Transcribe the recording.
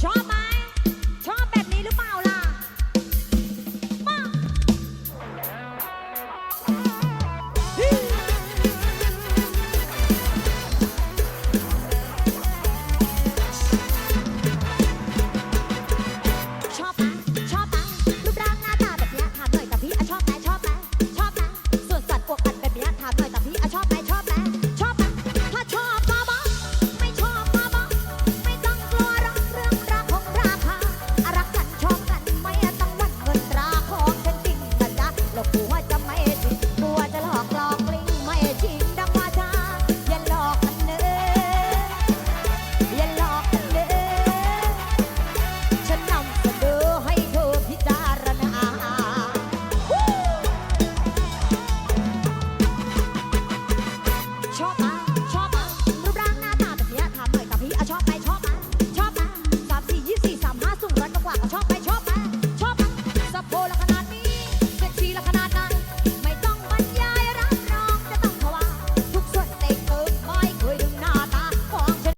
Chama ชอบมาชอบมารูร่างหน้าตาแบบนี้ยถหน่อยกัพี่อะชอบไหชอบมาชอบมาสามสี่ยี่สี่สามห้าสูงร้อยกกว่าก็ชอบไหชอบมาชอบมาสะโพกละขนาดนี้เซ็กซี่ละขนาดนั้นไม่ต้องบรรยายรับรองจะต้องเขาว่ทุกส่วนเต็เกินไม่